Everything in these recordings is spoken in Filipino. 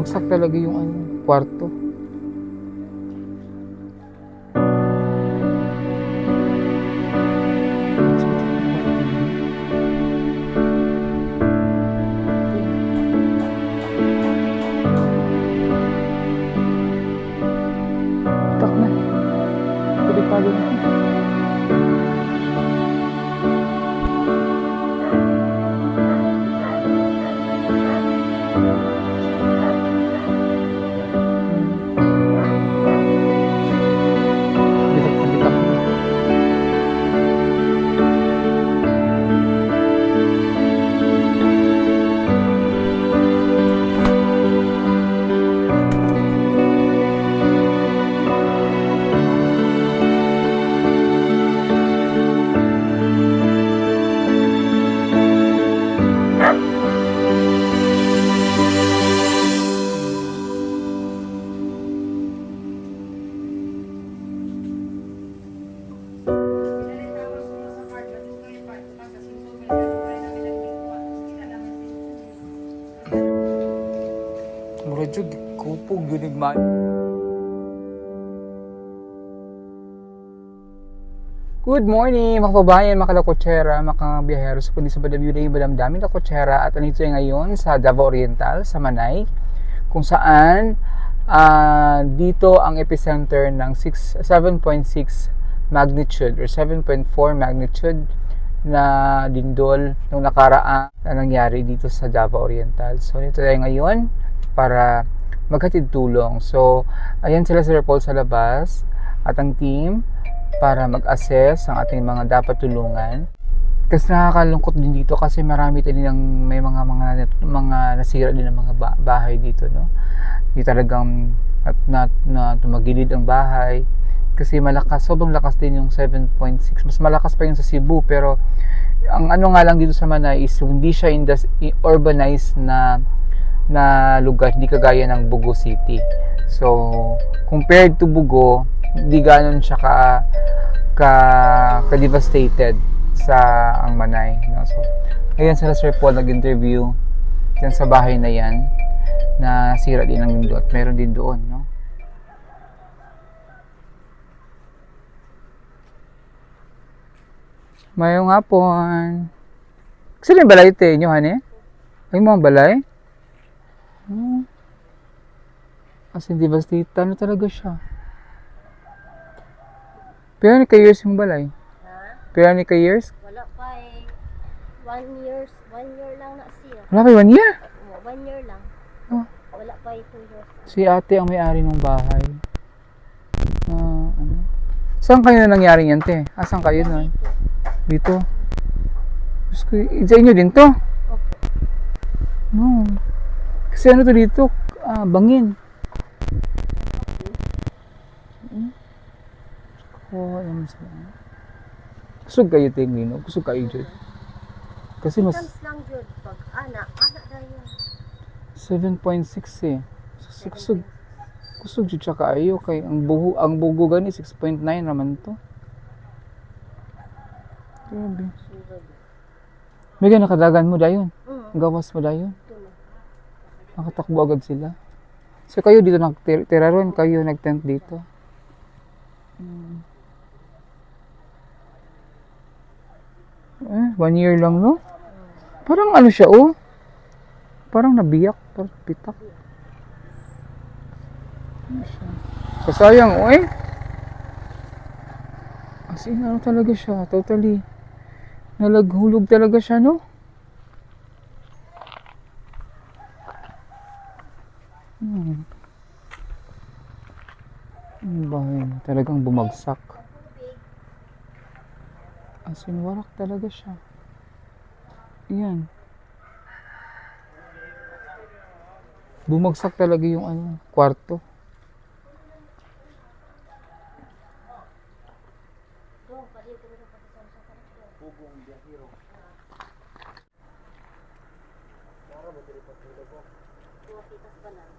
Bumagsak talaga yung ano, kwarto. Tak na. Delikado na. Bitak man. Good morning mga kababayan, mga kalakotsera, mga biyahero sa kundi sa Badam Yuday, Badam Dami Lakotsera at andito tayo ngayon sa Davao Oriental, sa Manay kung saan ah, dito ang epicenter ng 6 7.6 magnitude or 7.4 magnitude na lindol nung nakaraan na nangyari dito sa Davao Oriental. So dito tayo ngayon para maghatid tulong. So ayan sila Sir Paul sa labas at ang team para mag-assess ang ating mga dapat tulungan. Kasi nakakalungkot din dito kasi marami din ng may mga mga mga nasira din ng mga ba- bahay dito, no. Hindi talagang at na, na tumagilid ang bahay kasi malakas, sobrang lakas din yung 7.6. Mas malakas pa yung sa Cebu pero ang ano nga lang dito sa Manay is hindi siya indus- i- urbanized na na lugar, hindi kagaya ng Bugo City. So, compared to Bugo, hindi ganon siya ka ka, ka devastated sa ang Manay. No? So, ngayon sila Sir Paul nag-interview yan sa bahay na yan na sira din ang mundo at meron din doon. No? Mayong hapon. Kasi yung balay te, inyo hane? Ay mga balay? Hmm. As in, devastated. Ano talaga siya? Pero ni ka years yung balay? Ha? Pero ni ka years? Wala pa eh. One years, one year lang na siya. Wala pa one year. Oh, one year lang. Oh. Wala pa eh, two years. Si ate ang may-ari ng bahay. Ah, ano? Saan kayo na nangyari yan, te? Asan kayo na? Dito. Dito? Diyos ko, eh, sa inyo din to? Opo. No. Kasi ano to dito? Ah, bangin. Oh, alam sila. Kusog kayo, te, Nino. Kusog kayo, Jod. Kasi mas lang yun. Pag ana, ana na yun. 7.6 eh. Kusog, kusog. Kusog jud siya kaayo kay ang buho ang bugo gani 6.9 naman to. Grabe. Ganun nakadagan mo dayon. Mm. Gawas mo dayon. Nakatakbo agad sila. So kayo dito nagtira ron, kayo nagtent dito. Hmm. Eh, one year lang, no? Parang ano siya, oh. Parang nabiyak, parang pitak. Ano siya? Kasayang, oh eh. As in, ano talaga siya, totally. Nalaghulog talaga siya, no? Hmm. Ano ba yun? Talagang bumagsak. As in, warak talaga siya. Yan. Bumagsak talaga yung ano, kwarto makita sa banan.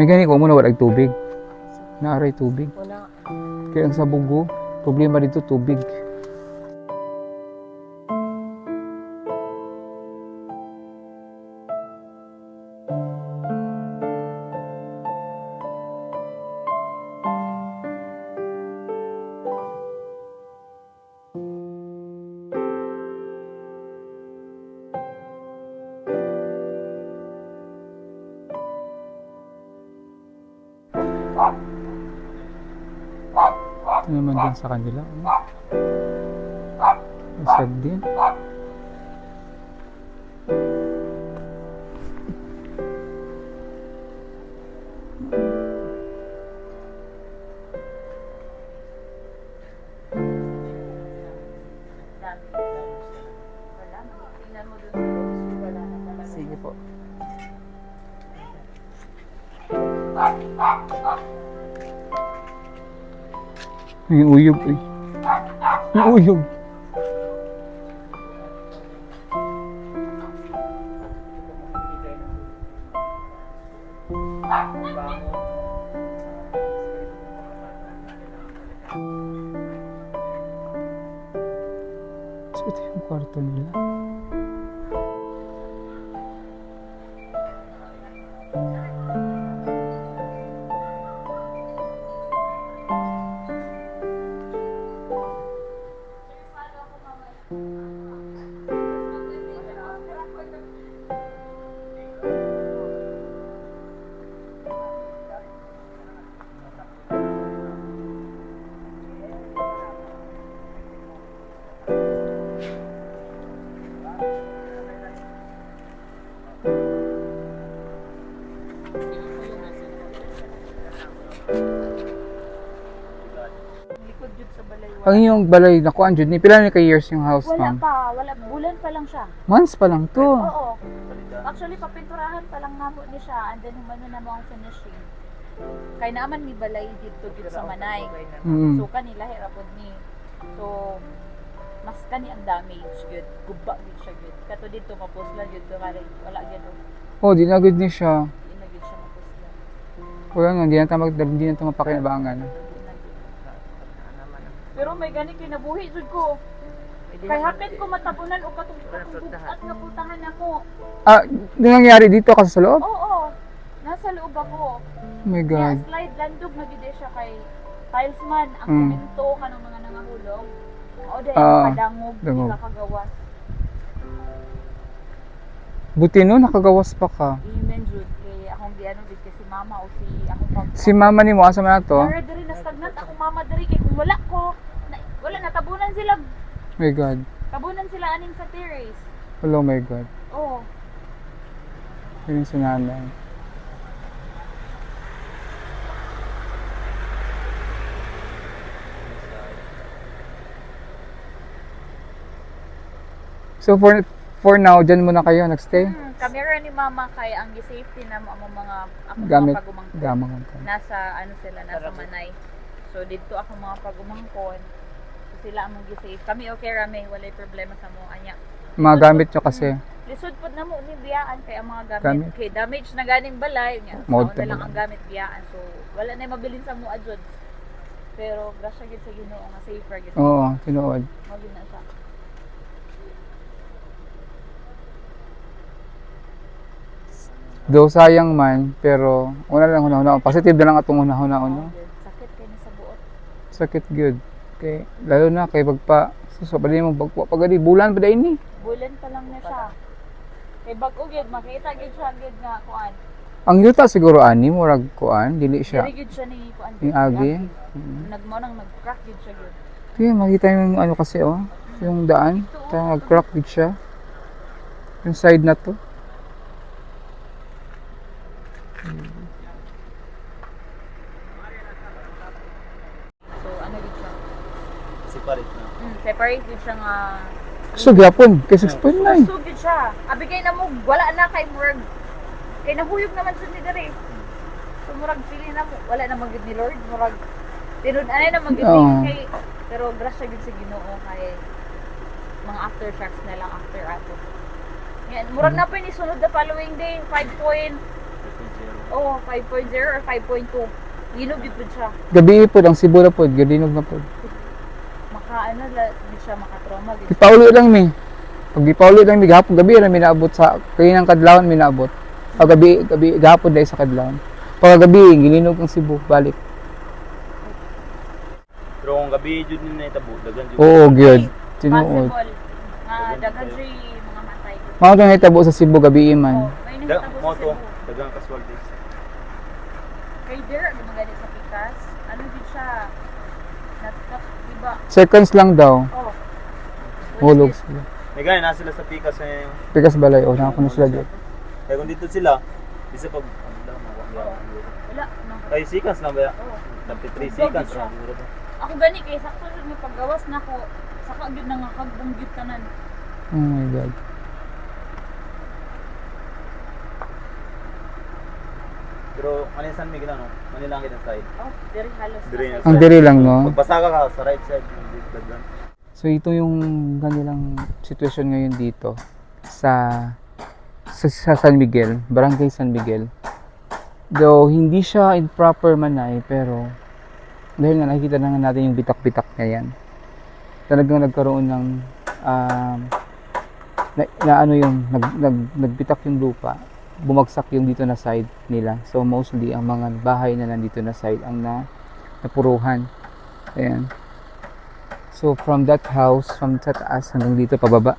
May gani ko muna wala tubig. Naaray tubig. Una, Kaya ang sa bugo, problema dito tubig. Naman din sa kanila. Isag din. May uyog eh. May uyog. Ang inyong balay na kuan jud ni pila ni ka years yung house Wala ma'am? pa, wala bulan pa lang siya. Months pa lang to. Oo. Actually papinturahan pa lang namo ni siya and then humano na mo ang finishing. Kay naaman mi balay dito jud sa Manay. Mm. So kanila hirapod ni. So mas kani ang damage gyud. Guba gyud siya gyud. Kato dito mapuslan gyud to kare wala gyud. oh. Oh, di na good ni siya. Di na gyud siya mapuslan. Wala nga, di na tamag, di na ito Pero may gani kinabuhi jud ko. Kay hapit ko matabunan o katong katong bugat nga putahan ako. Ah, nangyari dito kasi sa loob? Oo. Nasa loob ako. Oh my Kaya God. slide landog na gid siya kay tiles man ang Mm. semento kanang mga nangahulog. O dai Ah, kadangog dangog. di kakagawas. Buti no, nakagawas pa ka. Amen jud kay akong giano gid kay si mama o si akong pag Si mama ni mo, asa man na to? Para diri na stagnant ako mama diri kay kung wala ko wala natabunan sila my God. tabunan sila aning sa terrace. Hello, my God. Oh. Yun yung si nanay. So for for now, dyan muna kayo nagstay? Hmm, kamera ni mama kay ang gi-safety na mo ang mga akong Gamit. mga pagumangkon. Gamang nasa ano sila nasa Manay. So dito ako mga pagumangkon. Sila among gi-save. Kami okay rami, walay problema sa mo anya. Mga gamit nyo kasi. Lisod pod na mo ni biyaan kay ang mga gamit. Gamit. Okay, damage na ganing balay nya. Mode So, na lang ang gamit biyaan. So wala na mabilin sa mo adjud. Pero grasya gid sa Ginoo nga safer gid. Oo, tinuod. Gid na siya. Though sayang man, pero una lang hunahuna. Positive na lang atong hunahuna. No? Sakit kay ni sa buot. Sakit good. Okay. Lalo na kay pagpa suso pa din mo pagpa pagadi bulan pa din ni. Bulan pa lang na siya. Kay bag-o gid makita gid siya gid nga kuan. Ang yuta siguro ani murag kuan, dili siya. Dili gid siya ni kuan. Yung agi. Nagmo nang nag-crack gid siya gid. Kaya makita yung ano kasi oh, yung daan. Kaya nag-crack din siya. Yung side na to. So ano gid siya? Separate gid siya nga So gyapon, kay 6.9. Kusog gid siya. Abigay na mo wala na kay murag kay nahuyog naman sa ni dere. So murag pili na mo wala na magid ni Lord murag tinud-anay na magid Oo. kay pero grasya gid sa Ginoo kay mga aftershocks na lang after ato. Yan, murag na pa ni sunod the following day 5 point Oo, 5.0 or 5.2. Linog yun po siya. Gabi po ang Cebu na po, gadinog na po. Maka, ano, la, di siya makatrauma. Di Ipaulo lang mi. Pag ipaulo lang mi gahapon gabi ra mi naabot sa kay nang kadlawon mi naabot. Pag gabi gabi gahapon dai sa kadlawon. Pag gabi gilinog ang Cebu balik. Pero kung gabi jud ni nahitabo, dagan jud. Oo, gyud. Tinuod. Possible. Nga, dagan siya yung mga matay. Mao to nahitabo sa Cebu gabi Oh, man. mo sa to, Cebu. dagan casualties. Kay Der, gumagani sa Pikas. Ano din siya? Diba? Seconds lang daw. Oh. Hulog sila. May gani na sila sa pikas eh. Pikas balay o nakakuno sila dyan. Kaya kung dito sila, bisa pag ano lang mga Wala. Ay, seconds lang ba? ya? Oh. 33 Grabe seconds lang. Ako gani kay sakto may paggawas na ko. Saka gyud nang hagbang gyud tanan. Oh my god. Pero manisan mi gina no. Manila ang kita side. Oh, very halos. Diri na Ang diri lang no. Pagbasa ka ka sa right side. So ito yung kanilang sitwasyon ngayon dito sa sa, sa San Miguel, Barangay San Miguel. Though hindi siya in proper manay pero dahil nga nakikita na nga natin yung bitak-bitak na yan. Talagang nagkaroon ng um, na, na ano yung nag, nag, nagbitak yung lupa bumagsak yung dito na side nila so mostly ang mga bahay na nandito na side ang na napuruhan ayan So from that house, from sa taas hanggang dito pababa,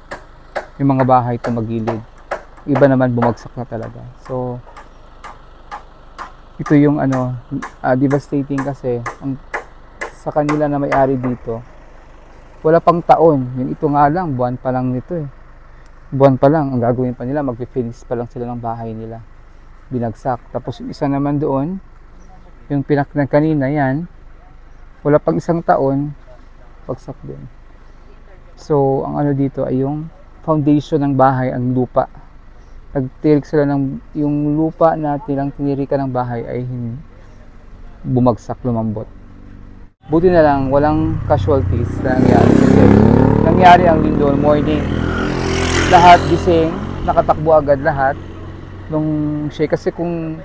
yung mga bahay tumagilid. Iba naman bumagsak na talaga. So ito yung ano, ah, devastating kasi ang, sa kanila na may-ari dito, wala pang taon. Yung ito nga lang, buwan pa lang nito eh. Buwan pa lang, ang gagawin pa nila, magpe-finish pa lang sila ng bahay nila. Binagsak. Tapos yung isa naman doon, yung pinaknan kanina yan, wala pang isang taon, bagsak din. So, ang ano dito ay yung foundation ng bahay, ang lupa. Nagtirik sila ng, yung lupa na tilang tinirikan ng bahay ay hin, bumagsak, lumambot. Buti na lang, walang casualties na nangyari. Kasi nangyari ang lindol morning. Lahat gising, nakatakbo agad lahat. Nung shake, kasi kung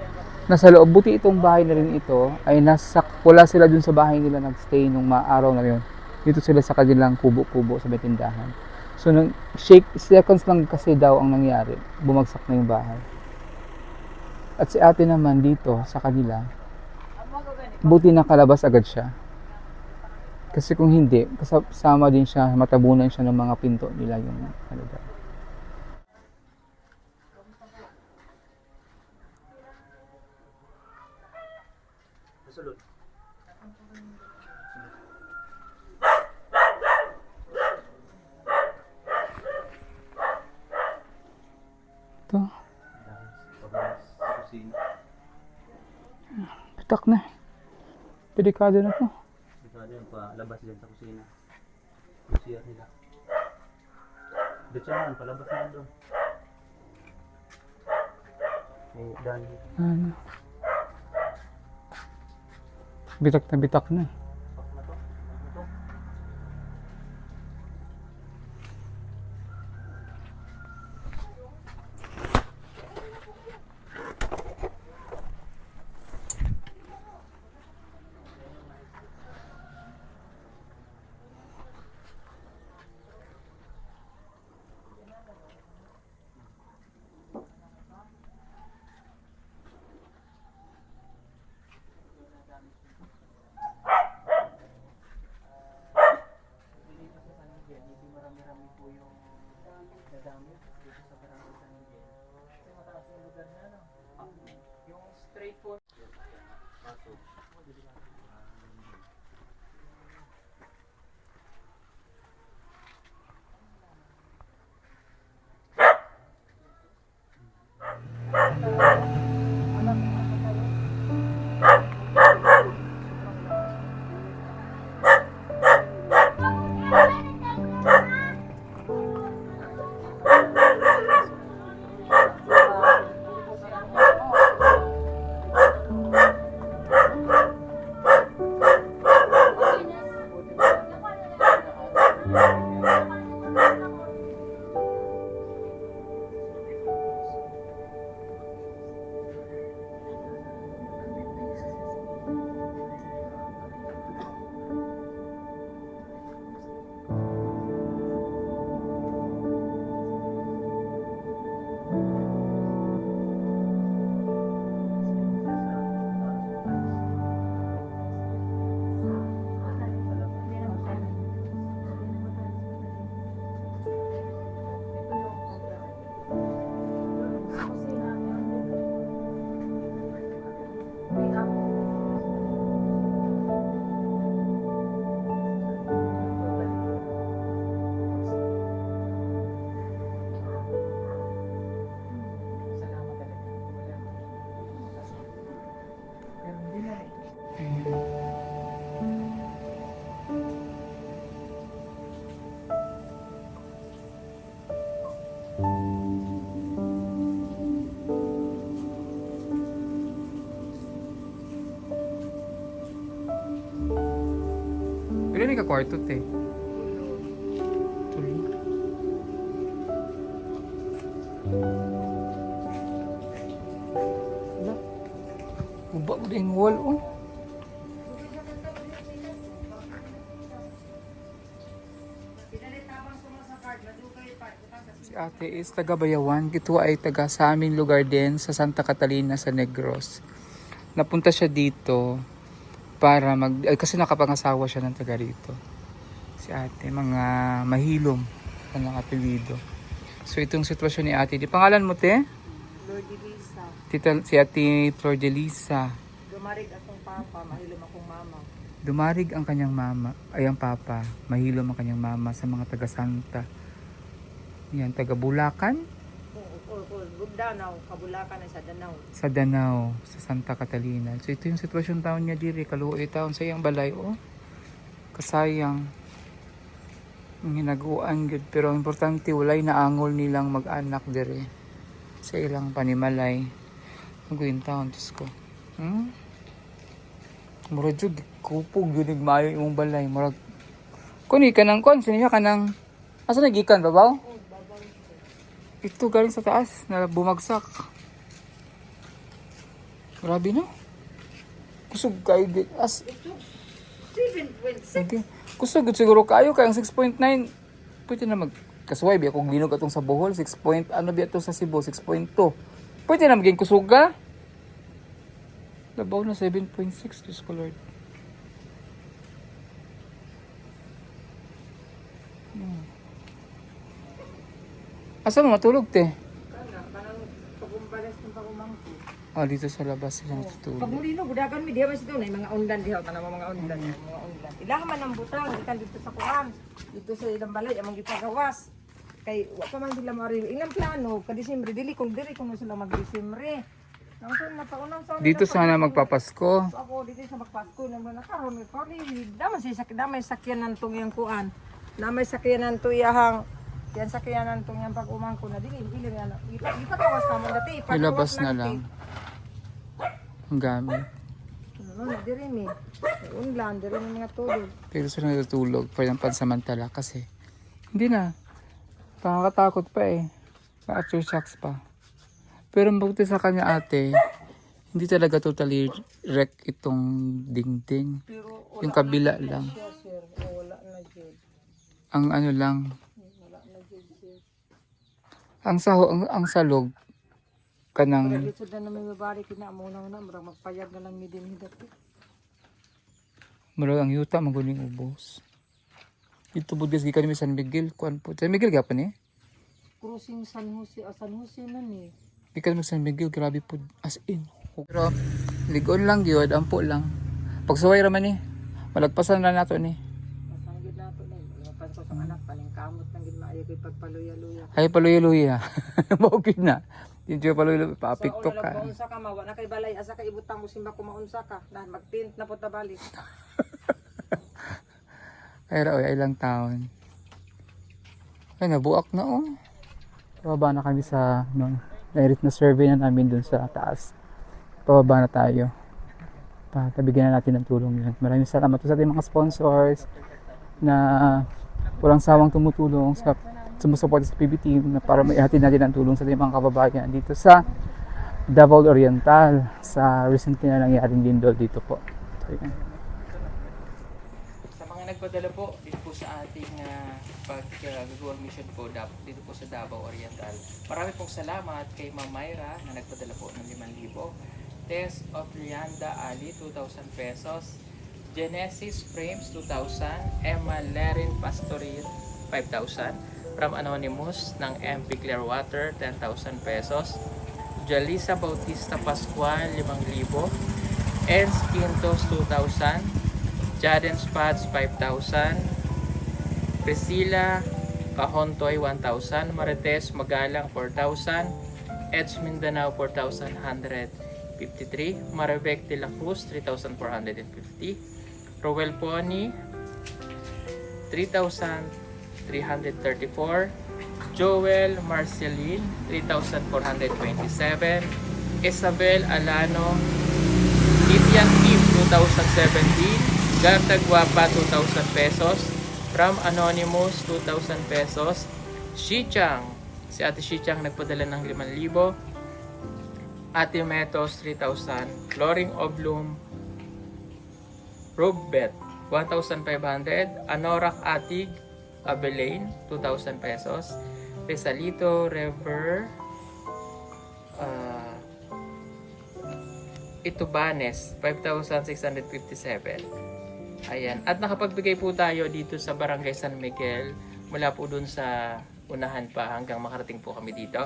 nasa loob, buti itong bahay na rin ito, ay nasak, wala sila dun sa bahay nila nagstay nung maaraw na yun dito sila sa kanilang kubo-kubo sa may tindahan. So, nung shake, seconds lang kasi daw ang nangyari. Bumagsak na yung bahay. At si ate naman dito sa kanila, buti nakalabas agad siya. Kasi kung hindi, kasama din siya, matabunan siya ng mga pinto nila yung ano daw. Sulod. Ito, Pabas sa kusina. Pitak na. Delikado na to. Ikaw din pa labas din sa kusina. CR nila. Dito naman, palabas na doon. Eh, Dani. Ano? Bitak na bitak na. Pak kwarto, te? Tulo. Wala. Uba mo din wall, oh. Si ate is taga Bayawan. Ito ay taga sa aming lugar din sa Santa Catalina sa Negros. Napunta siya dito para mag... Ay, kasi nakapangasawa siya ng taga rito. Si ate, mga mahilom ang apelido. So itong sitwasyon ni ate. Di pangalan mo te? Lord Elisa, Tita, si ate Flor de Lisa. dumarig akong papa, mahilom akong mama. Dumarig ang kanyang mama, ay ang papa, mahilom ang kanyang mama sa mga taga Santa. Yan, taga Bulacan, Bugdanaw, Kabulakan sa Danaw. sa Danau, sa Santa Catalina. So ito yung sitwasyon taon niya diri, kaluoy taon sa iyang balay, oh. Kasayang. Ang hinaguan gud pero ang importante walay naangol nilang mag-anak diri sa ilang panimalay. Ang taon, Diyos ko. Hmm? Murag jud kupog yun yung maayo imong balay. Murag Kuni ka ng kon, siya ka ng Asa nagikan babaw? Ito galing sa taas na bumagsak. Grabe no? Kusog kayo di as 7.6. okay. Kusog siguro kayo kay ang 6.9 pwede na mag kasuway biya kung linog atong sa Bohol 6 point ano biya to sa Cebu 6.2 pwede na maging kusog ka Labaw na 7.6 Diyos ko Lord Asa mo matulog te? Kanang pagumbalas ng pagumangko. Ah, dito sa labas sila natutulog. Pag muli no, budagan mi man sa doon, mga undan diha, kana mo mga undan, mga undan. Ilahan man ang butang, ikan dito sa kuan, dito sa ilang balay, among gipagawas. Kay wa pa man sila marili. Ilang plano, ka Disyembre dili kung diri kung sila mag Disyembre. Sa sa Dito sana magpapasko. ako dito sa magpasko naman nakaroon may pali daman si sak damay sakyanan tong yang kuan namay sakyanan to iyahang yan sakyanan tong yang pag umangko na dili dili na ipa ipatawas na mo dati Ilabas na lang. Ang gamit. ano na diri mi unlan diri mi mga tulog Pero sila natutulog pa yung pansamantala kasi hindi na. Nakakatakot pa eh. Na-after shocks pa. Pero mabuti sa kanya ate, hindi talaga totally wreck itong dingding. Yung kabila lang. jud Ang ano lang, wala na jud sir ang saho, ang, ang salog, kanang, dito na namin mabari kina mo na na murag magpayag na lang mi din dati murag ang yuta, maguling ubos. Ito budgas gikan mi San Miguel, kuan po. San Miguel gapon eh. crossing San Jose ah, San Jose man eh Gikan mo San Miguel, grabe po. As in. Pero, ligon lang yun, ampo lang. Pagsuway raman eh. Malagpasan na nato ni. Masanggid na ito na yung sa anak paning kamot nang ginmaayo kay pagpaluya-luya Ay, paluya-luya. Maugid na. Hindi siya paluya-luya. Papiktok Sa ka. maunsa ka mawa na kay balay asa ka ibutang mo simba ko maunsa ka na magtint na po ta balik. Ay, raoy, ay lang taon. Ay, nabuak na oh. Pababa na kami sa no, direct na survey na namin dun sa taas. Pababa na tayo. Patabigyan na natin ng tulong yun. Maraming salamat po sa ating mga sponsors na walang sawang tumutulong sa sumusuporta sa PB team na para maihatid natin ang tulong sa ating mga kababayan dito sa Davao Oriental sa recently na nangyaring lindol dito po. So, yan. Sa mga nagpadala po dito po sa ating uh, pag-Google mission po dito po sa Davao Oriental. Marami pong salamat kay Ma'am Myra na nagpadala po ng 5,000. Tess of Rianda Ali, 2,000 pesos. Genesis Frames, 2,000. Emma Lerin Pastorin, 5,000. From Anonymous ng MP Clearwater, 10,000 pesos. Jalisa Bautista Pascual, 5,000. Ens Quintos, 2,000. Jaden Spads, 5,000. Priscilla Kahontoy, 1,000. Marites Magalang, 4,000. Eds Mindanao, 4,153. Marivec de la Cruz, 3,450. Rowel Pony, 3,334. Joel Marcelin, 3,427. Isabel Alano, Itian Team 2017, Gardagwapa 2,000 pesos. From Anonymous 2,000 pesos. Shichang. Si Ate Shichang nagpadala ng 5,000. Ate Metos 3,000. Flooring Oblum Robbet 1,500. Anorak Atig Abelain 2,000 pesos. Pesalito River uh, Itubanes 5,657. Ayan. At nakapagbigay po tayo dito sa Barangay San Miguel mula po dun sa unahan pa hanggang makarating po kami dito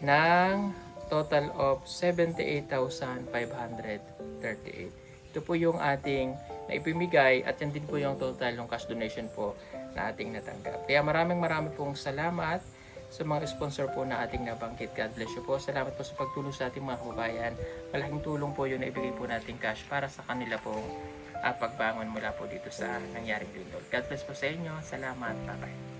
ng total of 78,538. Ito po yung ating naipimigay at yan din po yung total ng cash donation po na ating natanggap. Kaya maraming maraming pong salamat sa mga sponsor po na ating nabanggit. God bless you po. Salamat po sa pagtulong sa ating mga kababayan. Malaking tulong po yung naibigay po nating cash para sa kanila pong ah, pagbangon mula po dito sa nangyaring lindol. God bless po sa inyo. Salamat. Bye-bye.